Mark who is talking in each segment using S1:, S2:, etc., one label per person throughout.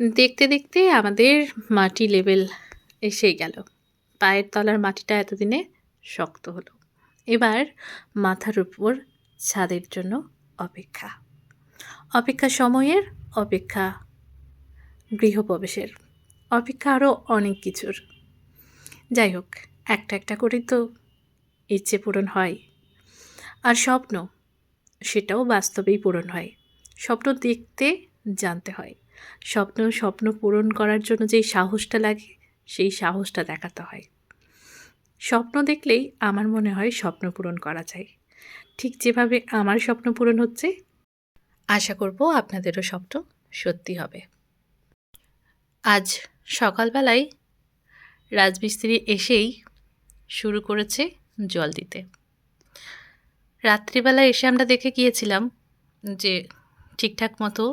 S1: দেখতে দেখতে আমাদের মাটি লেভেল এসেই গেল। পায়ের তলার মাটিটা এতদিনে শক্ত হলো। এবার মাথার উপর ছাদের জন্য অপেক্ষা। অপেক্ষা সময়ের, অপেক্ষা গৃহপ্রবেশের, অপেক্ষা আরও অনেক কিছুর। যাই হোক, একটা একটা করে তো ইচ্ছে পূরণ হয়। আর স্বপ্ন, সেটাও বাস্তবেই পূরণ হয়। স্বপ্ন দেখতে জানতে হয়। স্বপ্ন স্বপ্ন পূরণ করার জন্য যেই সাহসটা লাগে, সেই সাহসটা দেখাতে হয়। স্বপ্ন দেখলেই আমার মনে হয় স্বপ্ন পূরণ করা যায়। ঠিক যেভাবে আমার স্বপ্ন পূরণ হচ্ছে, আশা করব আপনাদেরও স্বপ্ন সত্যি হবে। আজ সকালবেলায় রাজমিস্ত্রি এসেই শুরু করেছে জল দিতে। রাত্রিবেলা এসে আমরা দেখে গিয়েছিলাম যে ঠিকঠাক মতো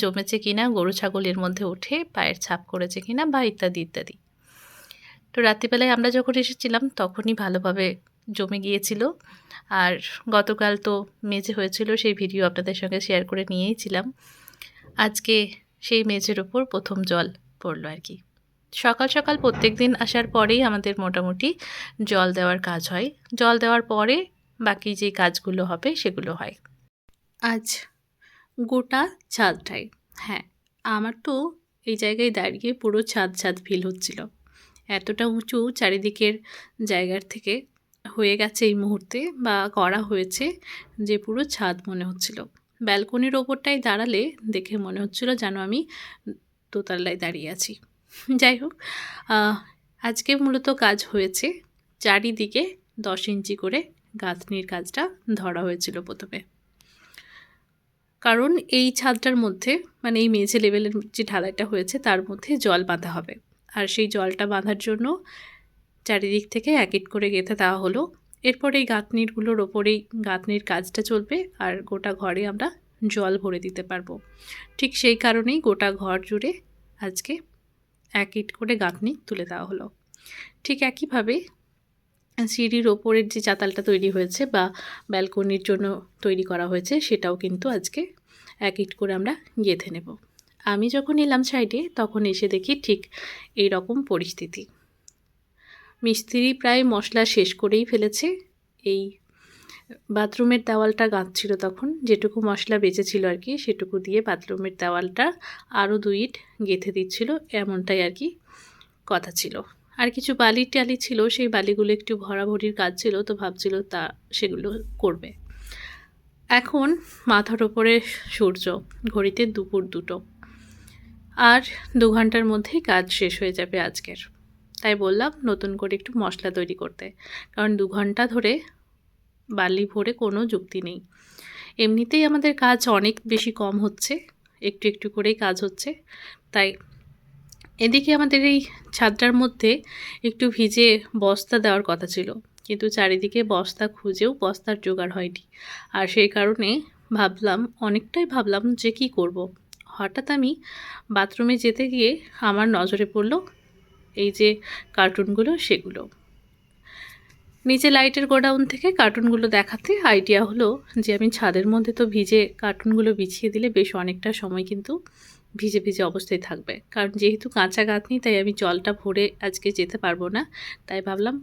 S1: জমেছে কিনা, গরু ছাগলের মধ্যে উঠে পায়ের ছাপ করেছে কিনা বা ইত্যাদি ইত্যাদি। তো রাত্রিবেলায় আমরা যখন এসেছিলাম, তখনই ভালোভাবে জমে গিয়েছিল। আর গতকাল তো মেঝে হয়েছিল, সেই ভিডিও আপনাদের সঙ্গে শেয়ার করে নিয়েইছিলাম আজকে সেই মেঝের ওপর প্রথম জল পড়ল আর কি। সকাল সকাল প্রত্যেক দিন আসার পরেই আমাদের মোটামুটি জল দেওয়ার কাজ হয়। জল দেওয়ার পরে বাকি যে কাজগুলো হবে, সেগুলো হয়। আজ গোটা ছাদটাই। হ্যাঁ আমার তো এই জায়গায় দাঁড়িয়ে পুরো ছাদ ছাদ ফিল হচ্ছিল। এতটা উঁচু চারিদিকের জায়গার থেকে হয়ে গেছে এই মুহূর্তে বা করা হয়েছে যে পুরো ছাদ মনে হচ্ছিল। ব্যালকনির ওপরটায় দাঁড়ালে দেখে মনে হচ্ছিল যেন আমি দোতলায় দাঁড়িয়ে আছি। যাই হোক আজকে মূলত কাজ হয়েছে চারিদিকে দশ ইঞ্চি করে গাঁথনির কাজটা ধরা হয়েছিল প্রথমে। কারণ এই ছাদটার মধ্যে মানে এই মেঝে লেভেলের যে ঢালাইটা হয়েছে, তার মধ্যে জল বাঁধা হবে। আর সেই জলটা বাঁধার জন্য চারিদিক থেকে এক ইট করে গেঁথে দেওয়া হলো। এরপর এই গাঁথনিরগুলোর ওপরেই গাঁথনির কাজটা চলবে আর গোটা ঘরে আমরা জল ভরে দিতে পারব। ঠিক সেই কারণেই গোটা ঘর জুড়ে আজকে এক ইট করে গাঁথনি তুলে দেওয়া হলো। ঠিক একইভাবে সিঁড়ির ওপরের যে চাতালটা তৈরি হয়েছে বা ব্যালকনির জন্য তৈরি করা হয়েছে, সেটাও কিন্তু আজকে এক ইট করে আমরা গেঁথে নেব। আমি যখন এলাম সাইডে, তখন এসে দেখি ঠিক এই রকম পরিস্থিতি। মিস্ত্রি প্রায় মশলা শেষ করেই ফেলেছে। এই বাথরুমের দেওয়ালটা গাঁথছিল তখন, যেটুকু মশলা বেঁচেছিল আর কি, সেটুকু দিয়ে বাথরুমের দেওয়ালটা আরও দুই ইট গেঁথে দিচ্ছিল, এমনটাই আর কি কথা ছিল। আর কিছু বালি টালি ছিল, সেই বালিগুলো একটু ভরাভরির কাজ ছিল, তো ভাবছিল তা, সেগুলো করবে। এখন মাথার ওপরে সূর্য, ঘড়িতে দুপুর দুটো। আর দু ঘণ্টার মধ্যেই কাজ শেষ হয়ে যাবে আজকের। তাই বললাম, নতুন করে একটু মশলা তৈরি করতে। কারণ দু ঘণ্টা ধরে বালি ভরে কোনো যুক্তি নেই। এমনিতেই আমাদের কাজ অনেক বেশি কম হচ্ছে, একটু একটু করেই কাজ হচ্ছে। তাই এদিকে আমাদের এই ছাদটার মধ্যে একটু ভিজে বস্তা দেওয়ার কথা ছিল, কিন্তু চারিদিকে বস্তা খুঁজেও বস্তার জোগাড় হয়নি আর সেই কারণে ভাবলাম, অনেকটাই ভাবলাম যে কি করব। হঠাৎ আমি বাথরুমে যেতে গিয়ে আমার নজরে পড়ল এই যে কার্টুনগুলো, সেগুলো নিচে লাইটের গোডাউন থেকে কার্টুনগুলো দেখাতে আইডিয়া হলো যে আমি ছাদের মধ্যে তো ভিজে কার্টুনগুলো বিছিয়ে দিলে বেশ অনেকটা সময় কিন্তু ভিজে ভিজে অবস্থায় থাকবে। কারণ যেহেতু কাঁচা গাঁথনি, তাই আমি জলটা ভরে আজকে যেতে পারব না। তাই ভাবলাম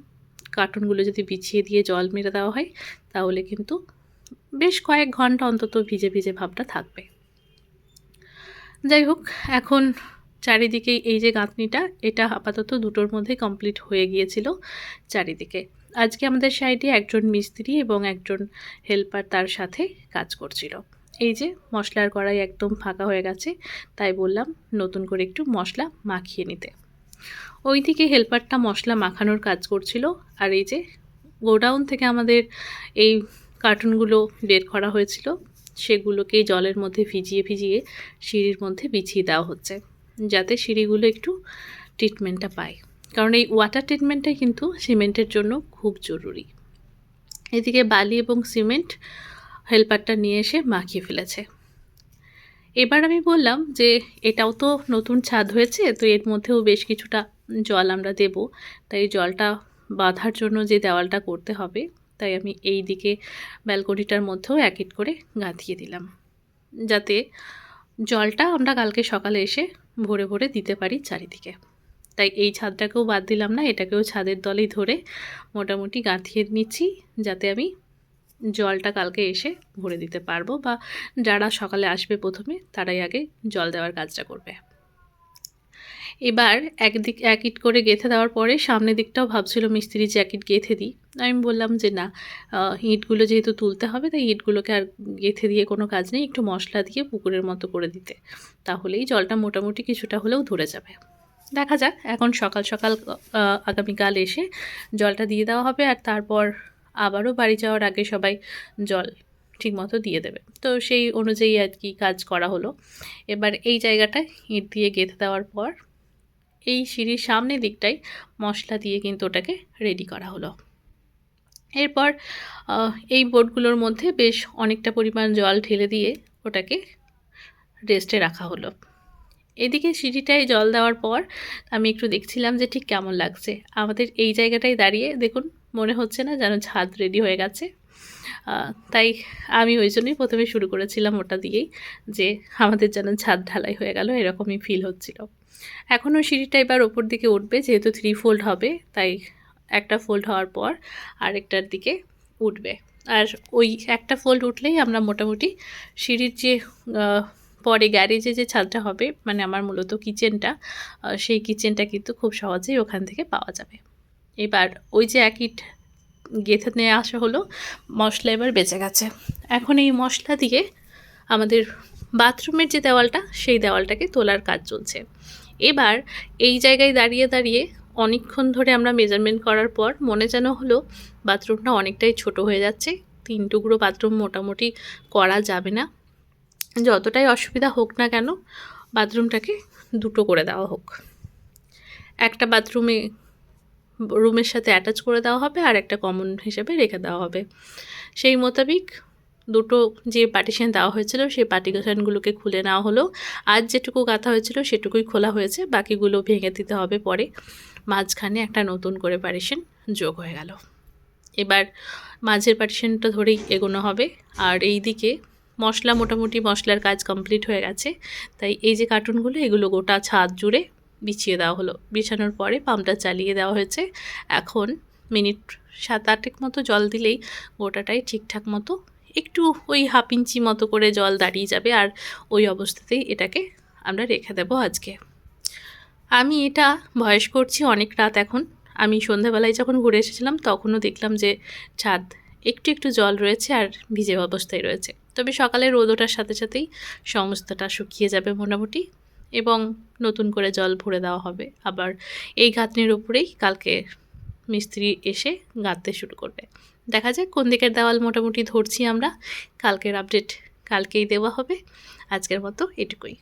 S1: কার্টুনগুলো যদি বিছিয়ে দিয়ে জল মেরে দেওয়া হয়, তাহলে কিন্তু বেশ কয়েক ঘণ্টা অন্তত ভিজে ভিজে ভাবটা থাকবে। যাই হোক, এখন চারিদিকে এই যে গাঁথনিটা, এটা আপাতত দুটোর মধ্যে কমপ্লিট হয়ে গিয়েছিল চারিদিকে। আজকে আমাদের সাইডে একজন মিস্ত্রি এবং একজন হেল্পার তার সাথে কাজ করছিল। এই যে মশলার কড়াই একদম ফাঁকা হয়ে গেছে, তাই বললাম নতুন করে একটু মশলা মাখিয়ে নিতে। ওইদিকে হেল্পারটা মশলা মাখানোর কাজ করছিল, আর এই যে গোডাউন থেকে আমাদের এই কার্টুনগুলো বের করা হয়েছিল সেগুলোকে জলের মধ্যে ভিজিয়ে ভিজিয়ে সিঁড়ির মধ্যে বিছিয়ে দেওয়া হচ্ছে, যাতে সিঁড়িগুলো একটু ট্রিটমেন্টটা পায়। কারণ এই ওয়াটার ট্রিটমেন্টটাই কিন্তু সিমেন্টের জন্য খুব জরুরি। এদিকে বালি এবং সিমেন্ট হেল্পারটা নিয়ে এসে মাখিয়ে ফেলেছে। এবার আমি বললাম যে, এটাও তো নতুন ছাদ হয়েছে, তো এর মধ্যেও বেশ কিছুটা জল আমরা দেব। তাই জলটা বাঁধার জন্য যে দেওয়ালটা করতে হবে, তাই আমি এই দিকে ব্যালকনিটার মধ্যেও এক করে গাঁথিয়ে দিলাম। যাতে জলটা আমরা কালকে সকালে এসে ভরে ভরে দিতে পারি চারিদিকে। তাই এই ছাদটাকেও বাদ দিলাম না, এটাকেও ছাদের দলেই ধরে মোটামুটি গাঁথিয়ে নিচ্ছি, যাতে আমি জলটা কালকে এসে ভরে দিতে পারব বা যারা সকালে আসবে প্রথমে, তারাই আগে জল দেওয়ার কাজটা করবে। এবার একদিক, এক ইট করে গেঁথে দেওয়ার পরে সামনের দিকটাও ভাবছিল মিস্ত্রি জ্যাকেট গেঁথে দিই। আমি বললাম যে না ইটগুলো যেহেতু তুলতে হবে, তাই ইটগুলোকে আর গেঁথে দিয়ে কোনো কাজ নেই, একটু মশলা দিয়ে পুকুরের মতো করে দিতে। তাহলেই জলটা মোটামুটি কিছুটা হলেও ধরে যাবে। দেখা যাক, এখন সকাল সকাল আগামীকাল এসে জলটা দিয়ে দেওয়া হবে আর তারপর আবারও বাড়ি যাওয়ার আগে সবাই জল ঠিকমতো দিয়ে দেবে। তো সেই অনুযায়ী আর কি কাজ করা হলো। এবার এই জায়গাটায় ইট দিয়ে গেঁথে দেওয়ার পর এই সিঁড়ির সামনে দিকটাই মশলা দিয়ে কিন্তু ওটাকে রেডি করা হলো। এরপর এই বোর্ডগুলোর মধ্যে বেশ অনেকটা পরিমাণ জল ঢেলে দিয়ে ওটাকে রেস্টে রাখা হলো। এদিকে সিঁড়িটায় জল দেওয়ার পর আমি একটু দেখছিলাম যে ঠিক কেমন লাগছে। আমাদের এই জায়গাটায় দাঁড়িয়ে দেখুন মনে হচ্ছে না যেন ছাদ রেডি হয়ে গেছে। তাই আমি ওই জন্যই প্রথমে শুরু করেছিলাম ওটা দিয়েই যে আমাদের যেন ছাদ ঢালাই হয়ে গেল, এরকমই ফিল হচ্ছিল। এখনও সিঁড়িটা এবার ওপর দিকে উঠবে, যেহেতু থ্রি ফোল্ড হবে, তাই একটা ফোল্ড হওয়ার পর আরেকটার দিকে উঠবে। আর ওই একটা ফোল্ড উঠলেই আমরা মোটামুটি সিঁড়ির যে পরে গ্যারেজে যে ছাদটা হবে মানে আমার মূলত কিচেনটা সেই কিচেনটা কিন্তু খুব সহজেই ওখান থেকে পাওয়া যাবে। এবার ওই যে এক ইট গেঁথে নিয়ে আসা হলো, মশলা এবার বেঁচে গেছে। এখন এই মশলা দিয়ে আমাদের বাথরুমের যে দেওয়ালটা, সেই দেওয়ালটাকে তোলার কাজ চলছে। এবার এই জায়গায় দাঁড়িয়ে দাঁড়িয়ে অনেকক্ষণ ধরে আমরা মেজারমেন্ট করার পর মনে যেন হলো বাথরুমটা অনেকটাই ছোট হয়ে যাচ্ছে। তিন টুকরো বাথরুম মোটামুটি করা যাবে না। যতটাই অসুবিধা হোক না কেন, বাথরুমটাকে দুটো করে দেওয়া হোক। একটা বাথরুমে রুমের সাথে অ্যাটাচ করে দেওয়া হবে আর একটা কমন হিসেবে রেখে দেওয়া হবে। সেই মোতাবিক দুটো যে পার্টিশন দেওয়া হয়েছিল, সেই পার্টিশনগুলোকে খুলে নেওয়া হলো। আর যেটুকু গাঁথা হয়েছিল, সেটুকুই খোলা হয়েছে। বাকিগুলো ভেঙে দিতে হবে পরে। মাঝখানে একটা নতুন করে পার্টিশন যোগ হয়ে গেল। এবার মাঝের পার্টিশনটা ধরেই এগোনো হবে। আর এই দিকে মশলা মোটামুটি মশলার কাজ কমপ্লিট হয়ে গেছে। তাই এই যে কার্টুনগুলো এগুলো গোটা ছাদ জুড়ে বিছিয়ে দেওয়া হলো। বিছানোর পরে পাম্পটা চালিয়ে দেওয়া হয়েছে। এখন মিনিট সাত আটেক মতো জল দিলেই গোটাটাই ঠিকঠাক মতো একটু ওই হাফ ইঞ্চি মতো করে জল দাঁড়িয়ে যাবে আর ওই অবস্থাতেই এটাকে আমরা রেখে দেবো আজকে। আমি এটা ভয়েস করছি অনেক রাত এখন। আমি সন্ধ্যাবেলায় যখন ঘুরে এসেছিলাম তখনও দেখলাম যে ছাদ একটু একটু জল রয়েছে আর ভিজে অবস্থায় রয়েছে। তবে সকালে রোদ ওঠার সাথে সাথেই সমস্তটা শুকিয়ে যাবে মোটামুটি। এবং নতুন করে জল ভরে দেওয়া হবে। আবার এই গাঁথনির উপরেই কালকে মিস্ত্রি এসে গাঁথতে শুরু করবে। দেখা যাক কোন দিকের দেওয়াল মোটামুটি ধরছি আমরা। কালকের আপডেট কালকেই দেওয়া হবে। আজকের মতো এটুকুই।